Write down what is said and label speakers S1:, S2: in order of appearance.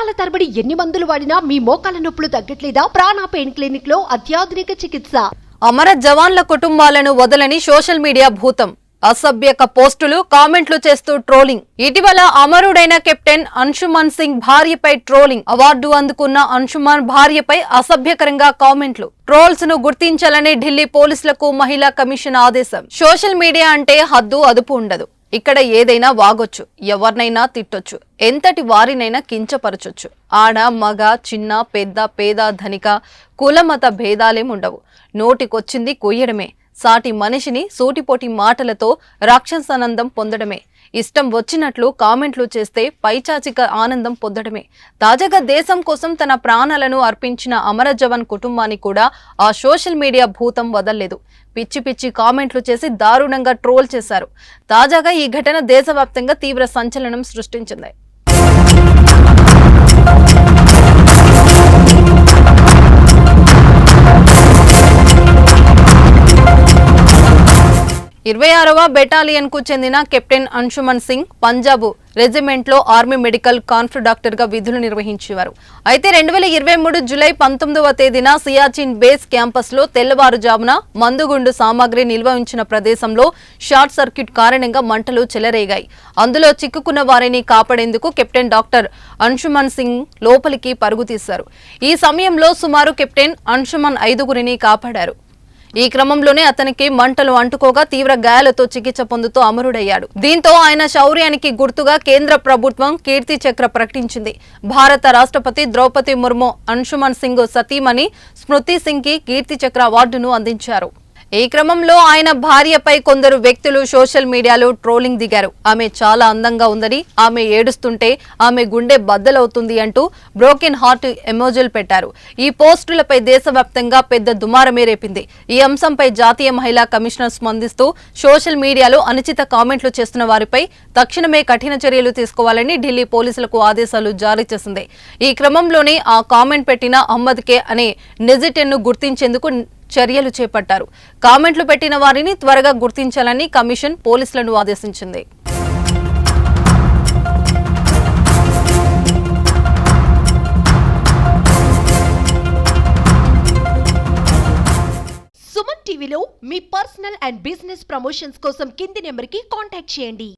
S1: సంవత్సరాల తరబడి ఎన్ని మందులు వాడినా మీ మోకాల నొప్పులు తగ్గట్లేదా? ప్రాణ పెయిన్ క్లినిక్లో అత్యాధునిక చికిత్స.
S2: అమర జవాన్ల కుటుంబాలను వదలని సోషల్ మీడియా భూతం. అసభ్యక పోస్టులు కామెంట్లు చేస్తూ ట్రోలింగ్. ఇటీవల అమరుడైన కెప్టెన్ అంశుమన్ సింగ్ భార్యపై ట్రోలింగ్. అవార్డు అందుకున్న అంశుమాన్ భార్యపై అసభ్యకరంగా కామెంట్లు. ట్రోల్స్ను గుర్తించాలని ఢిల్లీ పోలీసులకు మహిళా కమిషన్ ఆదేశం. సోషల్ మీడియా అంటే హద్దు అదుపు ఉండదు. ఇక్కడ ఏదైనా వాగొచ్చు ఎవరినైనా తిట్టొచ్చు ఎంతటి వారినైనా కించపరచొచ్చు. ఆడ మగ చిన్న పెద్ద పేద ధనిక కులమత భేదాలేం ఉండవు. నోటికొచ్చింది కొయ్యడమే. సాటి మనిషిని సూటిపోటి మాటలతో రాక్షసానందం పొందడమే. ఇష్టం వచ్చినట్లు కామెంట్లు చేస్తే పైచాచిక ఆనందం పొందడమే. తాజాగా దేశం కోసం తన ప్రాణాలను అర్పించిన అమర జవాన్ కుటుంబాన్ని కూడా ఆ సోషల్ మీడియా భూతం వదల్లేదు. పిచ్చి పిచ్చి కామెంట్లు చేసి దారుణంగా ట్రోల్ చేశారు. తాజాగా ఈ ఘటన దేశవ్యాప్తంగా తీవ్ర సంచలనం సృష్టించింది. ఇరవై ఆరవ బెటాలియన్కు చెందిన కెప్టెన్ అంశుమన్ సింగ్ పంజాబ్ రెజిమెంట్లో ఆర్మీ మెడికల్ కాన్ఫ్ డాక్టర్గా విధులు నిర్వహించేవారు. అయితే రెండు వేల ఇరవై మూడు జులై పంతొమ్మిదవ తేదీన సియాచిన్ బేస్ క్యాంపస్లో తెల్లవారుజామున మందుగుండు సామాగ్రి నిల్వ ఉంచిన ప్రదేశంలో షార్ట్ సర్క్యూట్ కారణంగా మంటలు చెలరేగాయి. అందులో చిక్కుకున్న వారిని కాపాడేందుకు కెప్టెన్ డాక్టర్ అంశుమన్ సింగ్ లోపలికి పరుగు తీశారు. ఈ సమయంలో సుమారు కెప్టెన్ అంశుమన్ ఐదుగురిని కాపాడారు. ఈ క్రమంలోనే అతనికి మంటలు అంటుకోగా తీవ్ర గాయాలతో చికిత్స పొందుతూ అమరుడయ్యాడు. దీంతో ఆయన శౌర్యానికి గుర్తుగా కేంద్ర ప్రభుత్వం కీర్తి చక్ర ప్రకటించింది. భారత రాష్ట్రపతి ద్రౌపది ముర్ము అంశుమన్ సింగ్ సతీమణి స్మృతి సింగ్కి కీర్తి చక్ర అవార్డును అందించారు. ఈ క్రమంలో ఆయన భార్యపై కొందరు వ్యక్తులు సోషల్ మీడియాలో ట్రోలింగ్ దిగారు. ఆమె చాలా అందంగా ఉందని ఆమె ఏడుస్తుంటే ఆమె గుండె బద్దలవుతుంది అంటూ బ్రోకెన్ హార్ట్ ఎమోజులు పెట్టారు. ఈ పోస్టులపై దేశవ్యాప్తంగా పెద్ద దుమారమే రేపింది. ఈ అంశంపై జాతీయ మహిళా కమిషనర్ స్పందిస్తూ సోషల్ మీడియాలో అనుచిత కామెంట్లు చేస్తున్న వారిపై తక్షణమే కఠిన చర్యలు తీసుకోవాలని ఢిల్లీ పోలీసులకు ఆదేశాలు జారీ చేసింది. ఈ క్రమంలోనే ఆ కామెంట్ పెట్టిన అహ్మద్ కే అనే నెజిటెన్ను గుర్తించేందుకు చర్యలు చేపట్టారు. కామెంట్లు పెట్టిన వారిని త్వరగా గుర్తించాలని కమిషన్ పోలీసులను ఆదేశించింది.
S1: సుమన్ టీవీలో మీ పర్సనల్ అండ్ బిజినెస్ ప్రమోషన్స్ కోసం కింది నెంబర్కి కాంటాక్ట్ చేయండి.